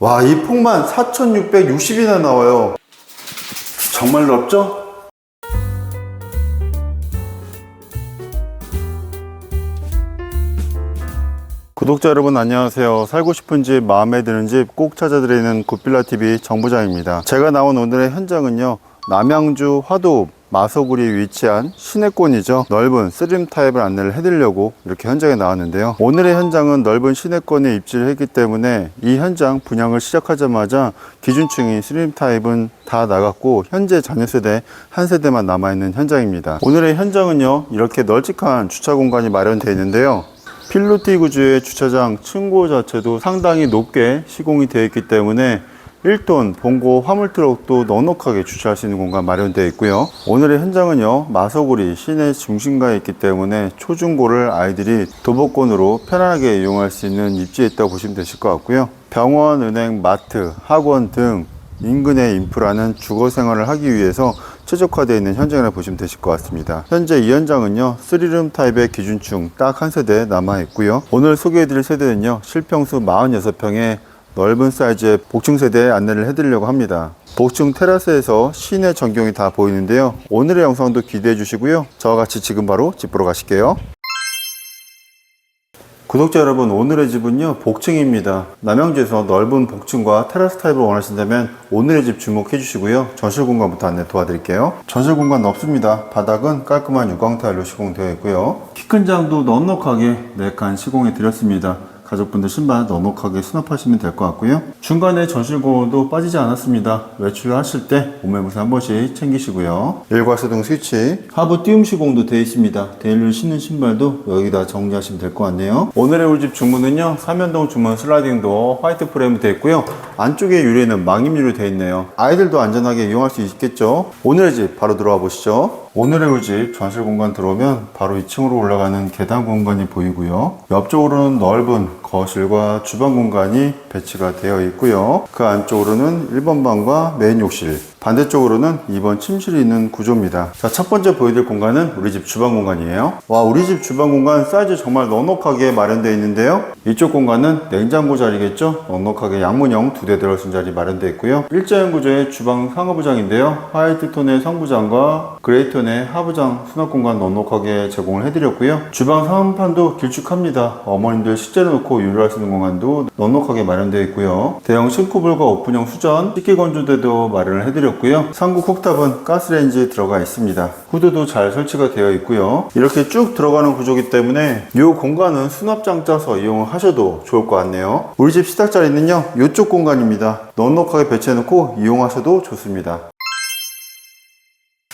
와, 이 폭만 4,660이나 나와요. 정말 넓죠? 구독자 여러분 안녕하세요. 살고 싶은 집, 마음에 드는 집 꼭 찾아드리는 굿빌라TV 정부장입니다. 제가 나온 오늘의 현장은요. 남양주 화도읍 마소구리에 위치한 시내권이죠. 넓은 쓰림 타입을 안내를 해드리려고 이렇게 현장에 나왔는데요. 오늘의 현장은 넓은 시내권에 입지를 했기 때문에 이 현장 분양을 시작하자마자 기준층이 쓰림 타입은 다 나갔고 현재 자녀 세대 한 세대만 남아있는 현장입니다. 오늘의 현장은요. 이렇게 널찍한 주차 공간이 마련되어 있는데요. 필로티 구조의 주차장 층고 자체도 상당히 높게 시공이 되어 있기 때문에 1톤 봉고 화물 트럭도 넉넉하게 주차할 수 있는 공간 마련되어 있고요. 오늘의 현장은요, 마서구리 시내 중심가에 있기 때문에 초중고를 아이들이 도보권으로 편안하게 이용할 수 있는 입지에 있다고 보시면 되실 것 같고요. 병원, 은행, 마트, 학원 등 인근의 인프라는 주거 생활을 하기 위해서 최적화되어 있는 현장이라 보시면 되실 것 같습니다. 현재 이 현장은요, 3룸 타입의 기준층 딱 한 세대 남아 있고요. 오늘 소개해드릴 세대는요, 실평수 46평에 넓은 사이즈의 복층 세대에 안내를 해드리려고 합니다. 복층 테라스에서 시내 전경이 다 보이는데요. 오늘의 영상도 기대해 주시고요. 저와 같이 지금 바로 집 보러 가실게요. 구독자 여러분 오늘의 집은요 복층입니다 남양주에서 넓은 복층과 테라스 타입을 원하신다면 오늘의 집 주목해 주시고요 전실 공간부터 안내 도와드릴게요 전실 공간 없습니다 바닥은 깔끔한 유광 타일로 시공되어 있고요 키 큰 장도 넉넉하게 4칸 시공해 드렸습니다 가족분들 신발 넉넉하게 수납하시면 될 것 같고요. 중간에 전실공도 빠지지 않았습니다. 외출하실 때 몸매무새 한 번씩 챙기시고요. 일괄수동 스위치, 하부 띄움 시공도 되어 있습니다. 데일리를 신는 신발도 여기다 정리하시면 될 것 같네요. 오늘의 우리 집 주문은요. 삼연동 주문 슬라이딩 도어 화이트 프레임 되어 있고요. 안쪽에 유리는 망임유로 되어 있네요. 아이들도 안전하게 이용할 수 있겠죠. 오늘의 집 바로 들어와 보시죠. 오늘의 우리 집 전실 공간 들어오면 바로 2층으로 올라가는 계단 공간이 보이고요. 옆쪽으로는 넓은 거실과 주방 공간이 배치가 되어 있고요. 그 안쪽으로는 1번 방과 메인 욕실, 반대쪽으로는 2번 침실이 있는 구조입니다. 자, 첫 번째 보여드릴 공간은 우리 집 주방 공간이에요. 와, 우리 집 주방 공간 사이즈 정말 넉넉하게 마련되어 있는데요. 이쪽 공간은 냉장고 자리겠죠? 넉넉하게 양문형 두 대 들어선 자리 마련되어 있고요. 일자형 구조의 주방 상하부장인데요. 화이트 톤의 상부장과 그레이 톤의 하부장 수납 공간 넉넉하게 제공을 해드렸고요. 주방 상판도 길쭉합니다. 어머님들 식재료 놓고 유료할 수 있는 공간도 넉넉하게 마련되어 있고요. 대형 싱크볼과 오픈형 수전, 식기 건조대도 마련을 해드렸고요. 상부 쿡탑은 가스레인지에 들어가 있습니다. 후드도 잘 설치가 되어 있고요. 이렇게 쭉 들어가는 구조기 때문에 이 공간은 수납장 짜서 이용을 하셔도 좋을 것 같네요. 우리 집 시작 자리는요. 이쪽 공간입니다. 넉넉하게 배치해놓고 이용하셔도 좋습니다.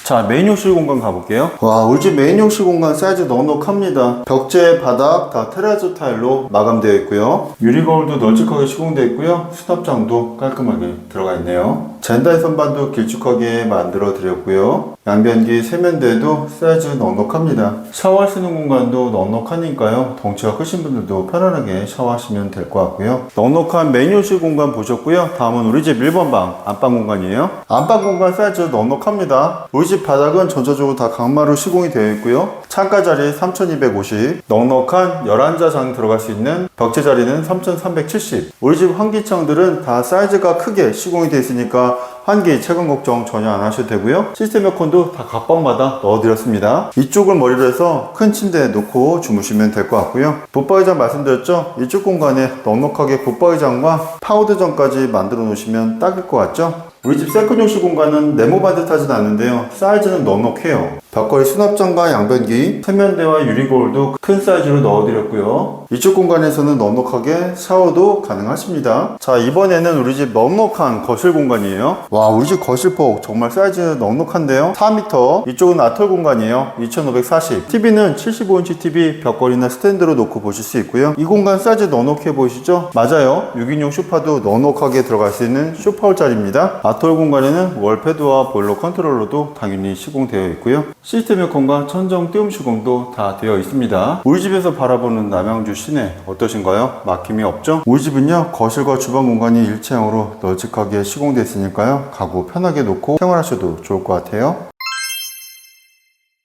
자, 메인 욕실 공간 가볼게요. 와, 우리 집 메인 욕실 공간 사이즈 넉넉합니다. 벽재, 바닥 다 테라조 타일로 마감되어 있고요. 유리 거울도 널찍하게 시공되어 있고요. 수납장도 깔끔하게 들어가 있네요. 젠다이 선반도 길쭉하게 만들어 드렸고요. 양변기 세면대도 사이즈 넉넉합니다. 샤워할 수 있는 공간도 넉넉하니까요. 덩치가 크신 분들도 편안하게 샤워하시면 될 것 같고요. 넉넉한 메인 욕실 공간 보셨고요. 다음은 우리 집 1번 방 안방 공간이에요. 안방 공간 사이즈 넉넉합니다. 우리 집 바닥은 전체적으로 다 강마루 시공이 되어 있고요. 창가 자리 3250, 넉넉한 11자 장 들어갈 수 있는 벽체 자리는 3370. 우리 집 환기창들은 다 사이즈가 크게 시공이 되어 있으니까 환기 채광 걱정 전혀 안 하셔도 되고요. 시스템 에어컨도 다 각방마다 넣어드렸습니다. 이쪽을 머리로 해서 큰 침대에 놓고 주무시면 될 것 같고요. 붙박이장 말씀드렸죠? 이쪽 공간에 넉넉하게 붙박이장과 파우더장까지 만들어 놓으시면 딱일 것 같죠? 우리 집 세컨 욕실 공간은 네모 반듯하진 않는데요. 사이즈는 넉넉해요. 벽걸이 수납장과 양변기, 세면대와 유리거울도 큰 사이즈로 넣어드렸고요. 이쪽 공간에서는 넉넉하게 샤워도 가능하십니다. 자, 이번에는 우리 집 넉넉한 거실 공간이에요. 와, 우리 집 거실 폭 정말 사이즈 넉넉한데요. 4m. 이쪽은 아톨 공간이에요. 2540. TV는 75인치 TV 벽걸이나 스탠드로 놓고 보실 수 있고요. 이 공간 사이즈 넉넉해 보이시죠? 맞아요. 6인용 소파도 넉넉하게 들어갈 수 있는 소파홀 자리입니다. 아톨 공간에는 월패드와 보일러 컨트롤러도 당연히 시공되어 있고요. 시스템 에어컨과 천정 띄움 시공도 다 되어 있습니다. 우리 집에서 바라보는 남양주 시내 어떠신가요? 막힘이 없죠? 우리 집은요 거실과 주방 공간이 일체형으로 널찍하게 시공되어 있으니까요 가구 편하게 놓고 생활하셔도 좋을 것 같아요.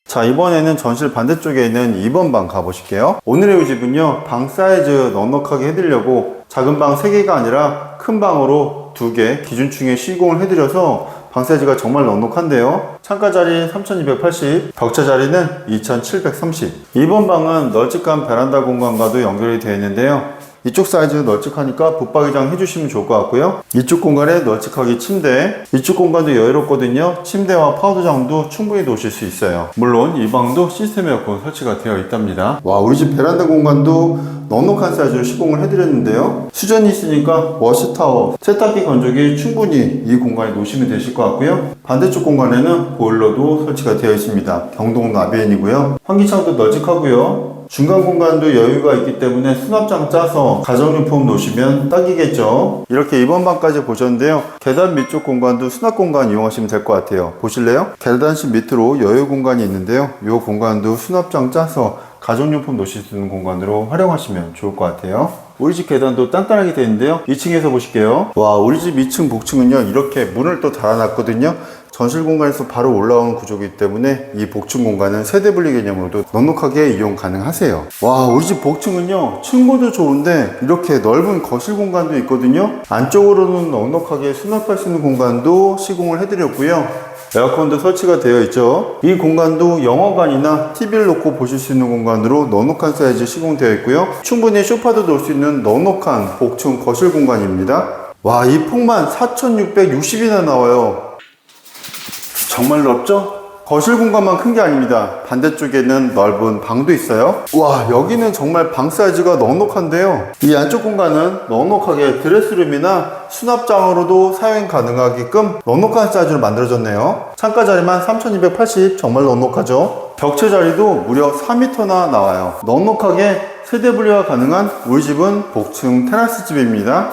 자 이번에는 전실 반대쪽에 있는 2번 방 가보실게요 오늘의 이 집은요 방 사이즈 넉넉하게 해드리려고 작은 방 3개가 아니라 큰 방으로 2개 기준층에 시공을 해드려서 방 사이즈가 정말 넉넉한데요. 창가 자리 3280, 벽체 자리는 2730. 이번 방은 널찍한 베란다 공간과도 연결이 되어 있는데요. 이쪽 사이즈 널찍하니까 붙박이장 해주시면 좋을 것 같고요. 이쪽 공간에 널찍하게 침대, 이쪽 공간도 여유롭거든요. 침대와 파우더장도 충분히 놓으실 수 있어요. 물론 이 방도 시스템 에어컨 설치가 되어 있답니다. 와, 우리 집 베란다 공간도 넉넉한 사이즈로 시공을 해드렸는데요. 수전이 있으니까 워시타워, 세탁기 건조기 충분히 이 공간에 놓으시면 되실 것 같고요. 반대쪽 공간에는 보일러도 설치가 되어 있습니다. 경동 나비엔이고요. 환기창도 널찍하고요. 중간 공간도 여유가 있기 때문에 수납장 짜서 가정용품 놓으시면 딱이겠죠. 이렇게 이번 방까지 보셨는데요. 계단 밑쪽 공간도 수납 공간 이용하시면 될 것 같아요. 보실래요? 계단실 밑으로 여유 공간이 있는데요. 이 공간도 수납장 짜서 가정용품 놓으실 수 있는 공간으로 활용하시면 좋을 것 같아요. 우리 집 계단도 단단하게 되어 있는데요. 2층에서 보실게요. 와, 우리 집 2층 복층은요, 이렇게 문을 또 달아놨거든요. 전실 공간에서 바로 올라오는 구조이기 때문에 이 복층 공간은 세대 분리 개념으로도 넉넉하게 이용 가능하세요. 와, 우리 집 복층은요, 층고도 좋은데 이렇게 넓은 거실 공간도 있거든요. 안쪽으로는 넉넉하게 수납할 수 있는 공간도 시공을 해드렸고요. 에어컨도 설치가 되어 있죠. 이 공간도 영화관이나 TV를 놓고 보실 수 있는 공간으로 넉넉한 사이즈 시공되어 있고요. 충분히 소파도 놓을 수 있는 넉넉한 복층 거실 공간입니다. 와, 이 폭만 4,660이나 나와요. 정말 넓죠? 거실 공간만 큰 게 아닙니다. 반대쪽에는 넓은 방도 있어요. 와, 여기는 정말 방 사이즈가 넉넉한데요. 이 안쪽 공간은 넉넉하게 드레스룸이나 수납장으로도 사용 가능하게끔 넉넉한 사이즈로 만들어졌네요. 창가 자리만 3280 정말 넉넉하죠. 벽체 자리도 무려 4m나 나와요. 넉넉하게 세대 분리가 가능한 우리 집은 복층 테라스 집입니다.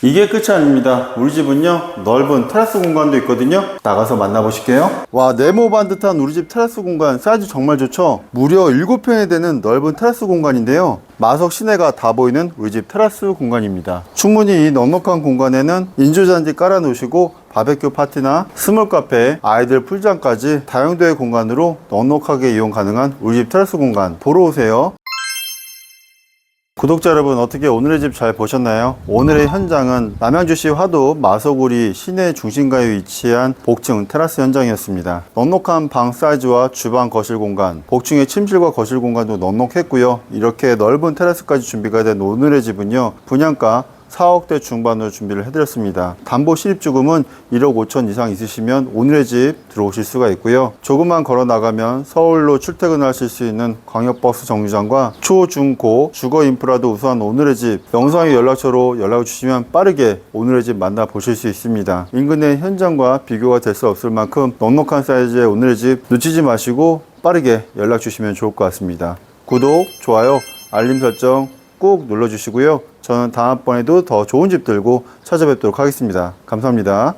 이게 끝이 아닙니다. 우리 집은요, 넓은 테라스 공간도 있거든요. 나가서 만나보실게요. 와, 네모 반듯한 우리 집 테라스 공간 사이즈 정말 좋죠? 무려 7평에 되는 넓은 테라스 공간인데요. 마석 시내가 다 보이는 우리 집 테라스 공간입니다. 충분히 이 넉넉한 공간에는 인조잔디 깔아 놓으시고 바베큐 파티나 스몰 카페, 아이들 풀장까지 다용도의 공간으로 넉넉하게 이용 가능한 우리 집 테라스 공간 보러 오세요. 구독자 여러분 어떻게 오늘의 집 잘 보셨나요? 오늘의 현장은 남양주시 화도 마서구리 시내 중심가에 위치한 복층 테라스 현장이었습니다. 넉넉한 방 사이즈와 주방 거실 공간, 복층의 침실과 거실 공간도 넉넉했고요. 이렇게 넓은 테라스까지 준비가 된 오늘의 집은요. 분양가 4억대 중반으로 준비를 해드렸습니다. 담보 실입주금은 1억 5천 이상 있으시면 오늘의 집 들어오실 수가 있고요. 조금만 걸어 나가면 서울로 출퇴근하실 수 있는 광역버스 정류장과 초, 중, 고 주거 인프라도 우수한 오늘의 집 영상의 연락처로 연락을 주시면 빠르게 오늘의 집 만나보실 수 있습니다. 인근의 현장과 비교가 될 수 없을 만큼 넉넉한 사이즈의 오늘의 집 놓치지 마시고 빠르게 연락 주시면 좋을 것 같습니다. 구독, 좋아요, 알림 설정 꼭 눌러주시고요. 저는 다음번에도 더 좋은 집 들고 찾아뵙도록 하겠습니다. 감사합니다.